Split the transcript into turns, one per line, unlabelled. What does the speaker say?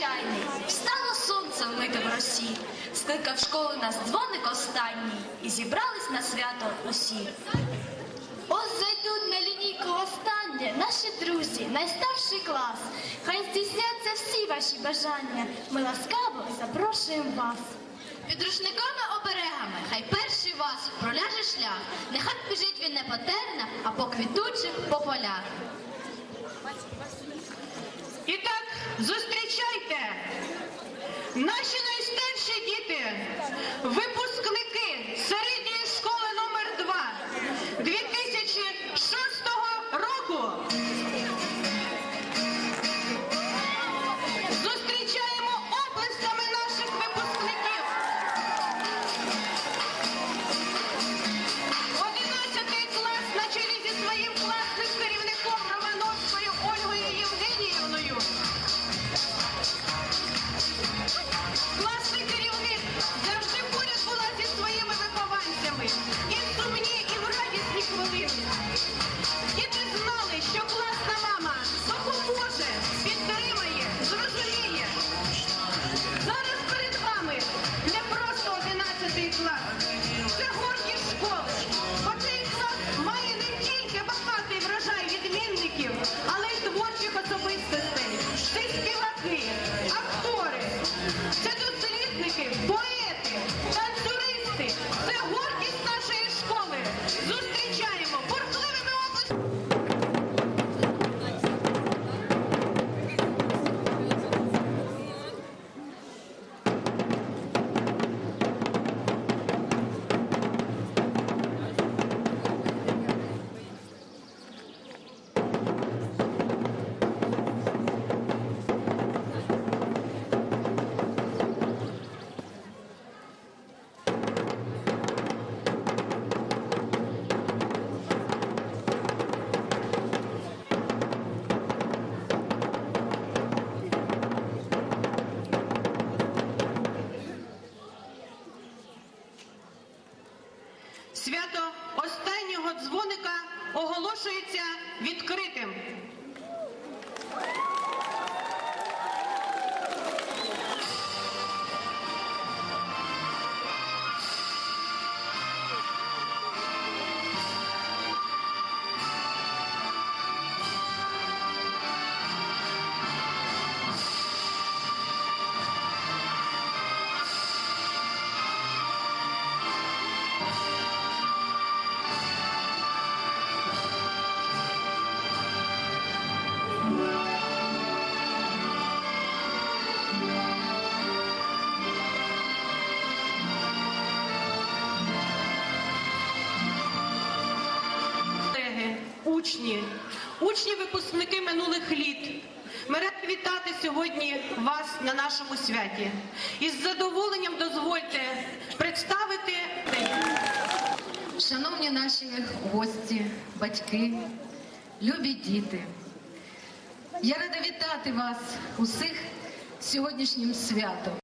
незвичайний. Встало сонце вмите в росі, скликав школу нас дзвоник останній, і зібрались на свято усі. Ось зайдуть на лінійку останнє, наші друзі, найстарший клас. Хай здійсняться всі ваші бажання. Ми ласкаво запрошуємо вас.
Під рушниками оберегами, хай перший вас проляже шлях. Нехай біжить він не по тернах, а по квітучих по полях.
Наші найстарші діти, випускники Свято останнього дзвоника оголошується відкритим. Учні, учні випускники минулих літ. Ми раді вітати сьогодні вас на нашому святі. І з задоволенням дозвольте представити
Шановні наші гості, батьки, любі діти, я рада вітати вас усіх сьогоднішнім святом.